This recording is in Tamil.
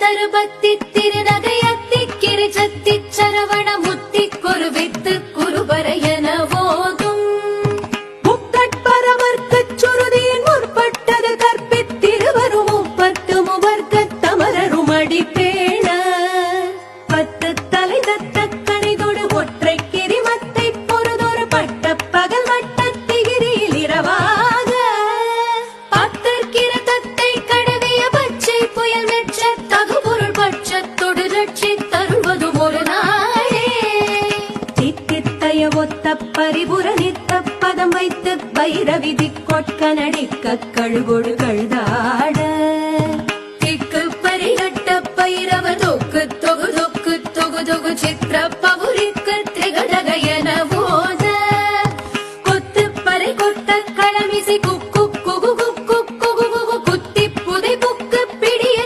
தருபத்தி திருநகையத்தி கிரிச்சத்தி சரவணம் பட்ச தகு பொருள் பட்ச தொடு ரட்சி தருள்வதும் ஒரு நாளே. தித்தித்தய ஒத்த பரிபுர நித்த பதம் வைத்து பைரவி திக்கொட்க நடிக்க கழுகொடு கழுதாட. திக்கு பரிகட்ட பைரவ தொக்கு தொகு தொக்கு